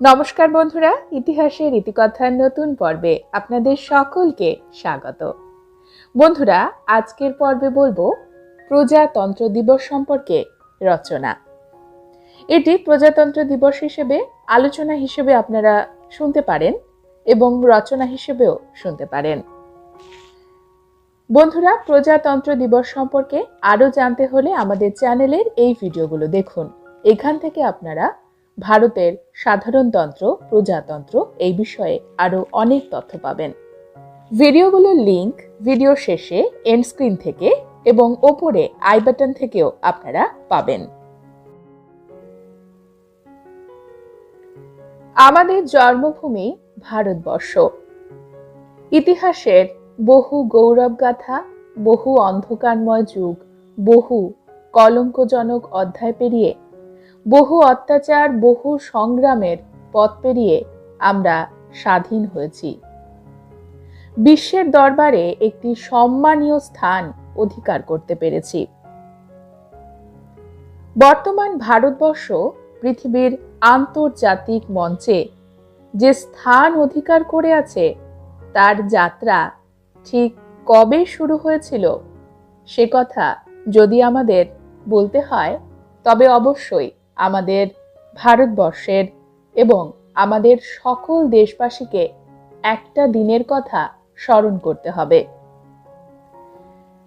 নমস্কার বন্ধুরা, ইতিহাসের ইতিকথার নতুন পর্বে আপনাদের সকলকে স্বাগত। বন্ধুরা, আজকের পর্বে বলব প্রজাতন্ত্র দিবস সম্পর্কে রচনা। এটি প্রজাতন্ত্র দিবস হিসেবে আলোচনা হিসেবে আপনারা শুনতে পারেন এবং রচনা হিসেবেও শুনতে পারেন। বন্ধুরা, প্রজাতন্ত্র দিবস সম্পর্কে আরও জানতে হলে আমাদের চ্যানেলের এই ভিডিওগুলো দেখুন। এখান থেকে আপনারা ভারতের সাধারণতন্ত্র প্রজাতন্ত্র এই বিষয়ে আরও অনেক তথ্য পাবেন। ভিডিওগুলোর লিংক ভিডিও শেষে এন্ড স্ক্রিন থেকে এবং ওপরে আই বাটন থেকেও আপনারা পাবেন। আমাদের জন্মভূমি ভারতবর্ষ। ইতিহাসের বহু গৌরবগাথা বহু অন্ধকারময় যুগ, বহু কলঙ্কজনক অধ্যায় পেরিয়ে বহু অত্যাচার, বহু সংগ্রামের পথ পেরিয়ে আমরা স্বাধীন হয়েছি। বিশ্বের দরবারে একটি সম্মানীয় স্থান অধিকার করতে পেরেছি। বর্তমান ভারতবর্ষ পৃথিবীর আন্তর্জাতিক মঞ্চে যে স্থান অধিকার করে আছে, তার যাত্রা ঠিক কবে শুরু হয়েছিল, সে কথা যদি আমাদের বলতে হয়, তবে অবশ্যই আমাদের ভারতবর্ষের এবং আমাদের সকল দেশবাসীকে একটা দিনের কথা স্মরণ করতে হবে।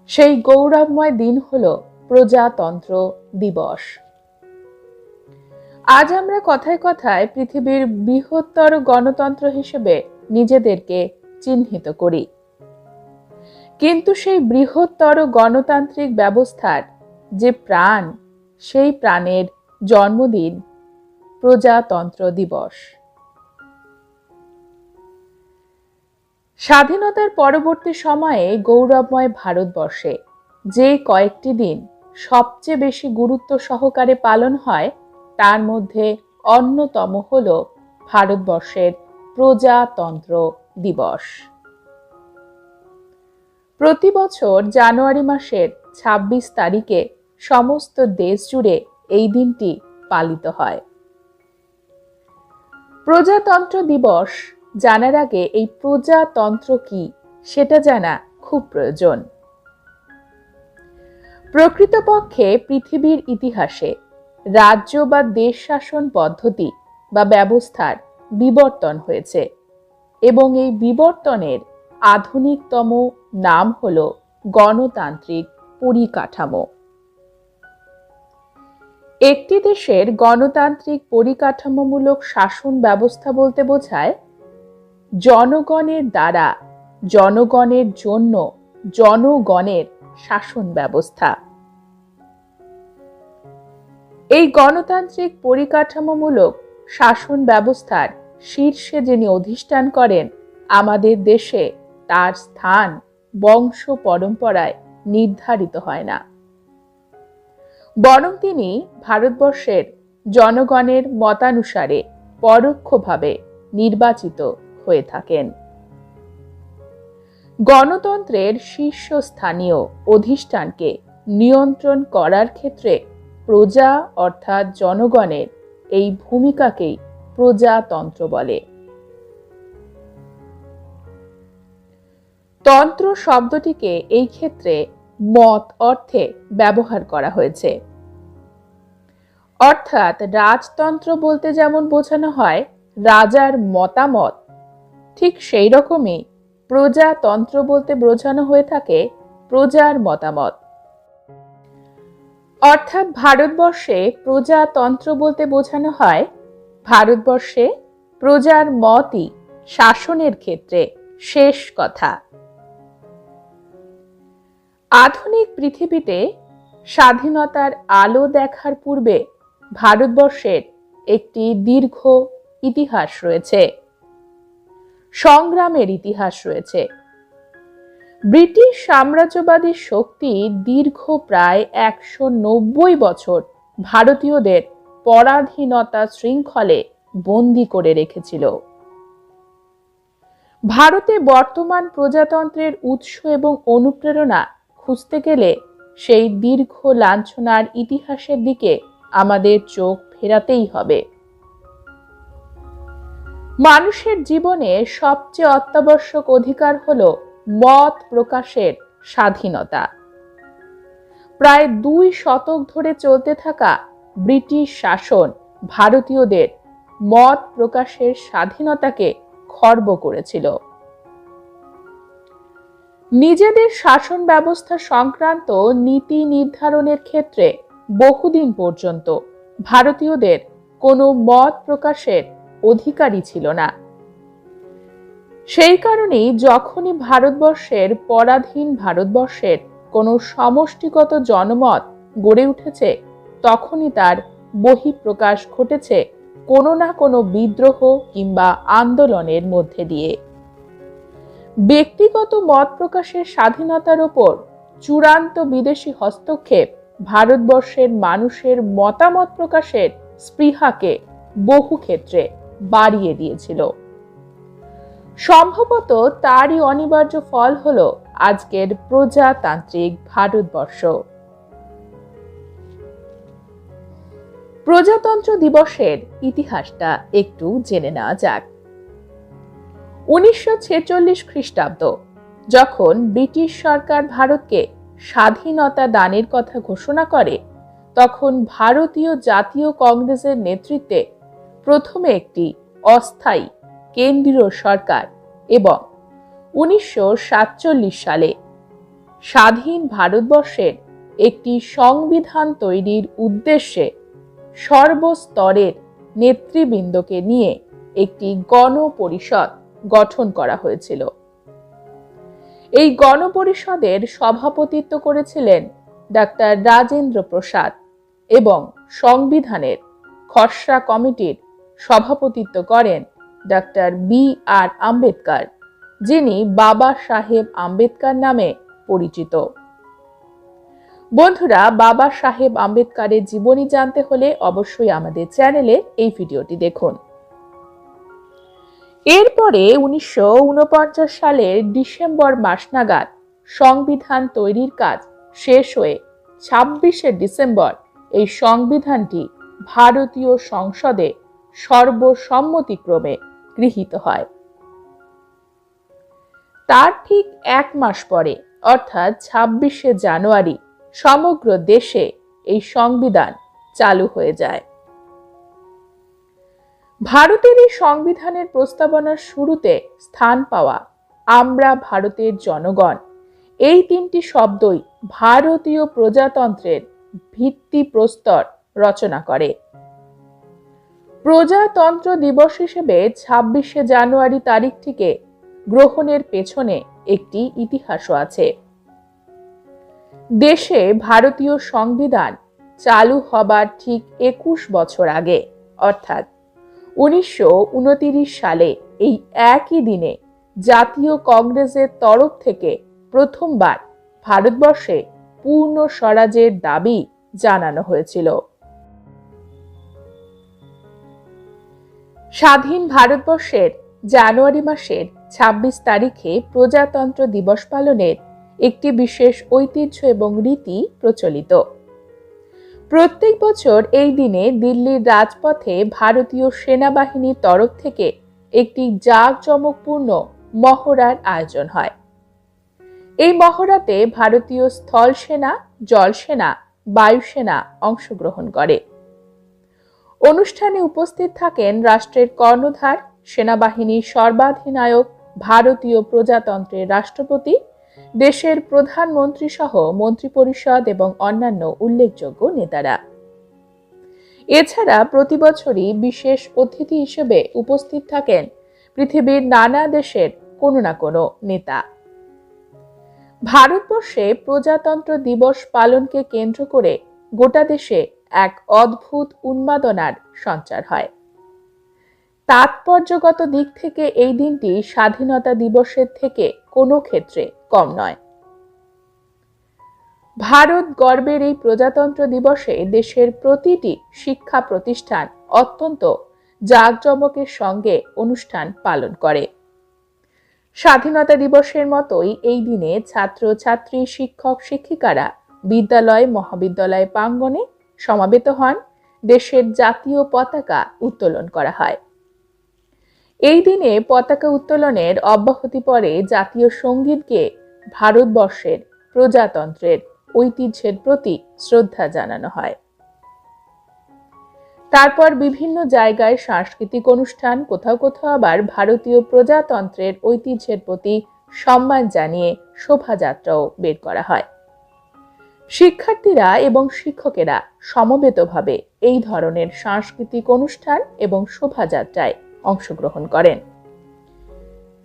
সেই গৌরবময় দিন হল প্রজাতন্ত্র দিবস। আজ আমরা কথায় কথায় পৃথিবীর বৃহত্তর গণতন্ত্র হিসেবে নিজেদেরকে চিহ্নিত করি। কিন্তু সেই বৃহত্তর গণতান্ত্রিক ব্যবস্থার যে প্রাণ, সেই প্রাণের জন্মদিন, প্রজাতন্ত্র দিবস। স্বাধীনতার পরবর্তী সময়ে গৌরবময় ভারতবর্ষে যে কয়েকটি দিন সবচেয়ে বেশি গুরুত্ব সহকারে পালন হয়, তার মধ্যে অন্যতম হল ভারতবর্ষের প্রজাতন্ত্র দিবস। প্রতি বছর জানুয়ারি মাসের ২৬ তারিখে সমস্ত দেশ জুড়ে এই দিনটি পালিত হয়। প্রজাতন্ত্র দিবস জানার আগে এই প্রজাতন্ত্র কি সেটা জানা খুব প্রয়োজন। প্রকৃতপক্ষে পৃথিবীর ইতিহাসে রাজ্য বা দেশ শাসন পদ্ধতি বা ব্যবস্থার বিবর্তন হয়েছে এবং এই বিবর্তনের আধুনিকতম নাম হল গণতান্ত্রিক পরিকাঠামো। একটি দেশের গণতান্ত্রিক পরিকাঠামোমূলক শাসন ব্যবস্থা বলতে বোঝায়, জনগণের দ্বারা, জনগণের জন্য জনগণের শাসন ব্যবস্থা। এই গণতান্ত্রিক পরিকাঠামোমূলক শাসন ব্যবস্থার শীর্ষে যিনি অধিষ্ঠান করেন, আমাদের দেশে তার স্থান বংশ পরম্পরায় নির্ধারিত হয় না। বরং তিনি ভারতবর্ষের জনগণের মতানুসারে পরোক্ষভাবে নির্বাচিত হয়ে থাকেন। গণতন্ত্রের শীর্ষস্থানীয় অধিষ্ঠানকে নিয়ন্ত্রণ করার ক্ষেত্রে প্রজা অর্থাৎ জনগণের এই ভূমিকাকেই প্রজাতন্ত্র বলে। তন্ত্র শব্দটিকে এই ক্ষেত্রে মত অর্থে ব্যবহার করা হয়েছে। অর্থাৎ রাজতন্ত্র বলতে যেমন বোঝানো হয়, রাজার মতামত, ঠিক সেই রকমই প্রজাতন্ত্র বলতে বোঝানো হয়ে থাকে প্রজার মতামত। অর্থাৎ ভারতবর্ষে প্রজাতন্ত্র বলতে বোঝানো হয়, ভারতবর্ষে প্রজার মতই শাসনের ক্ষেত্রে শেষ কথা। আধুনিক পৃথিবীতে স্বাধীনতার আলো দেখার পূর্বে ভারতবর্ষের একটি দীর্ঘ ইতিহাস রয়েছে। সংগ্রামের ইতিহাস রয়েছে। ব্রিটিশ সাম্রাজ্যবাদী শক্তি দীর্ঘ প্রায় একশো নব্বই বছর ভারতীয়দের পরাধীনতা শৃঙ্খলে বন্দি করে রেখেছিল। ভারতে বর্তমান প্রজাতন্ত্রের উৎস এবং অনুপ্রেরণা খুঁজতে গেলে সেই দীর্ঘ লাঞ্ছনার ইতিহাসের দিকে আমাদের চোখ ফেরাতেই হবে। মানুষের জীবনে সবচেয়ে অত্যাবশ্যক অধিকার হল মত প্রকাশের স্বাধীনতা। প্রায় দুই শতক ধরে চলতে থাকা ব্রিটিশ শাসন ভারতীয়দের মত প্রকাশের স্বাধীনতাকে খর্ব করেছিল। নিজেদের শাসন ব্যবস্থা সংক্রান্ত নীতি নির্ধারণের ক্ষেত্রে বহুদিন পর্যন্ত ভারতীয়দের কোনো মত প্রকাশের অধিকারী ছিল না। সেই কারণেই যখনই ভারতবর্ষের পরাধীন ভারতবর্ষের কোনো সমষ্টিগত জনমত গড়ে উঠেছে, তখনই তার বহিঃপ্রকাশ ঘটেছে কোনো না কোনো বিদ্রোহ কিংবা আন্দোলনের মধ্যে দিয়ে। ব্যক্তিগত মত প্রকাশের স্বাধীনতার ওপর চূড়ান্ত বিদেশি হস্তক্ষেপ ভারতবর্ষের মানুষের মতামত প্রকাশের স্পৃহাকে বহু ক্ষেত্রে বাড়িয়ে দিয়েছিল। সম্ভবত তারই অনিবার্য ফল হল আজকের প্রজাতান্ত্রিক ভারতবর্ষ। প্রজাতন্ত্র দিবসের ইতিহাসটা একটু জেনে নেওয়া যাক। উনিশশো ছেচল্লিশ খ্রিস্টাব্দ, যখন ব্রিটিশ সরকার ভারতকে স্বাধীনতা দানের কথা ঘোষণা করে, তখন ভারতীয় জাতীয় কংগ্রেসের নেতৃত্বে প্রথমে একটি অস্থায়ী কেন্দ্রীয় সরকার এবং উনিশশো সাতচল্লিশ সালে স্বাধীন ভারতবর্ষের একটি সংবিধান তৈরির উদ্দেশ্যে সর্বস্তরের নেতৃবৃন্দকে নিয়ে একটি গণপরিষদ গঠন করা হয়েছিল। এই গণপরিষদের সভাপতিত্ব করেছিলেন ডাক্তার রাজেন্দ্র প্রসাদ এবং সংবিধানের খসড়া কমিটির সভাপতিত্ব করেন ডাক্তার বি আর আম্বেদকর, যিনি বাবা সাহেব আম্বেদকর নামে পরিচিত। বন্ধুরা, বাবা সাহেব আম্বেদকরের জীবনী জানতে হলে অবশ্যই আমাদের চ্যানেলে এই ভিডিওটি দেখুন। এরপরে উনিশশো উনপঞ্চাশ সালের ডিসেম্বর মাস নাগাদ সংবিধান তৈরির কাজ শেষ হয়ে ছাব্বিশে ডিসেম্বর এই সংবিধানটি ভারতীয় সংসদে সর্বসম্মতিক্রমে গৃহীত হয়। তার ঠিক এক মাস পরে, অর্থাৎ ছাব্বিশে জানুয়ারি, সমগ্র দেশে এই সংবিধান চালু হয়ে যায়। ভারতের এই সংবিধানের প্রস্তাবনার শুরুতে স্থান পাওয়া আমরা ভারতের জনগণ। এই তিনটি শব্দই ভারতীয় প্রজাতন্ত্রের ভিত্তি প্রস্তর রচনা করে। প্রজাতন্ত্র দিবস হিসেবে ছাব্বিশে জানুয়ারি তারিখটিকে গ্রহণের পেছনে একটি ইতিহাসও আছে। দেশে ভারতীয় সংবিধান চালু হবার ঠিক একুশ বছর আগে, অর্থাৎ উনিশশো সালে এই একই দিনে জাতীয় কংগ্রেসের তরফ থেকে প্রথমবার ভারতবর্ষে পূর্ণ স্বরাজের দাবি জানানো হয়েছিল। স্বাধীন ভারতবর্ষের জানুয়ারি মাসের ২৬ তারিখে প্রজাতন্ত্র দিবস পালনের একটি বিশেষ ঐতিহ্য এবং রীতি প্রচলিত। প্রত্যেক বছর এই দিনে দিল্লির রাজপথে ভারতীয় সেনাবাহিনীর তরফ থেকে একটি জাঁকজমকপূর্ণ মহড়ার আয়োজন হয়। এই মহড়াতে ভারতীয় স্থল সেনা জলসেনা বায়ুসেনা অংশগ্রহণ করে। অনুষ্ঠানে উপস্থিত থাকেন রাষ্ট্রের কর্ণধার, সেনাবাহিনীর সর্বাধিনায়ক, ভারতীয় প্রজাতন্ত্রের রাষ্ট্রপতি দেশের প্রধানমন্ত্রী সহ মন্ত্রিপরিষদ এবং অন্যান্য উল্লেখযোগ্য নেতারা। এছাড়া প্রতি বছরই বিশেষ অতিথি হিসেবে উপস্থিত থাকেন পৃথিবীর নানা দেশের কোনো না কোনো নেতা। ভারতবর্ষে প্রজাতন্ত্র দিবস পালনকে কেন্দ্র করে গোটা দেশে এক অদ্ভুত উন্মাদনার সঞ্চার হয়। তাৎপর্যগত দিক থেকে এই দিনটি স্বাধীনতা দিবসের থেকে কোনো ক্ষেত্রে কম নয়। ভারত গর্বের এই প্রজাতন্ত্র দিবসে দেশের প্রতিটি শিক্ষা প্রতিষ্ঠান অত্যন্ত জাঁকজমকের সঙ্গে অনুষ্ঠান পালন করে। স্বাধীনতা দিবসের মতোই এই দিনে ছাত্র ছাত্রী শিক্ষক, শিক্ষিকারা বিদ্যালয়, মহাবিদ্যালয় প্রাঙ্গণে সমাবেত হন। দেশের জাতীয় পতাকা উত্তোলন করা হয়। এই দিনে পতাকা উত্তোলনের অব্যাহতি পরে জাতীয় সঙ্গীতকে ভারতবর্ষের প্রজাতন্ত্রের ঐতিহ্যের প্রতি শ্রদ্ধা জানানো হয়। তারপর বিভিন্ন জায়গায় সাংস্কৃতিক অনুষ্ঠান, কোথাও কোথাও আবার ভারতীয় প্রজাতন্ত্রের ঐতিহ্যের প্রতি সম্মান জানিয়ে শোভাযাত্রাও বের করা হয়। শিক্ষার্থীরা এবং শিক্ষকেরা সমবেতভাবে এই ধরনের সাংস্কৃতিক অনুষ্ঠান এবং শোভাযাত্রায় অংশগ্রহণ করেন।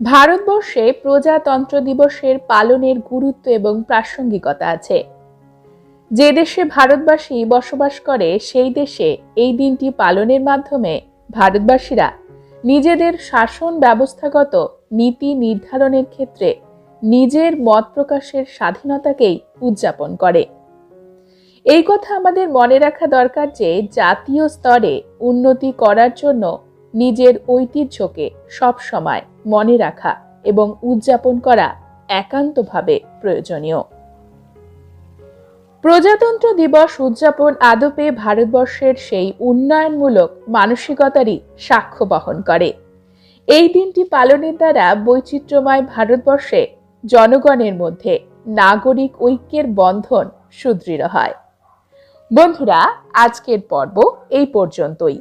ভারতবর্ষে প্রজাতন্ত্র দিবসের পালনের গুরুত্ব এবং প্রাসঙ্গিকতা আছে। যে দেশে ভারতবাসী বসবাস করে, সেই দেশে এই দিনটি পালনের মাধ্যমে ভারতবাসীরা নিজেদের শাসন ব্যবস্থাগত নীতি নির্ধারণের ক্ষেত্রে নিজের মত প্রকাশের স্বাধীনতাকেই উদযাপন করে। এই কথা আমাদের মনে রাখা দরকার যে, জাতীয় স্তরে উন্নতি করার জন্য নিজের ঐতিহ্যকে সবসময় মনে রাখা এবং উদযাপন করা একান্তভাবে প্রয়োজনীয়। প্রজাতন্ত্র দিবস উদযাপন আদপে ভারতবর্ষের সেই উন্নয়নমূলক মানসিকতারই সাক্ষ্য বহন করে। এই দিনটি পালনের দ্বারা বৈচিত্র্যময় ভারতবর্ষে জনগণের মধ্যে নাগরিক ঐক্যের বন্ধন সুদৃঢ় হয়। বন্ধুরা, আজকের পর্ব এই পর্যন্তই।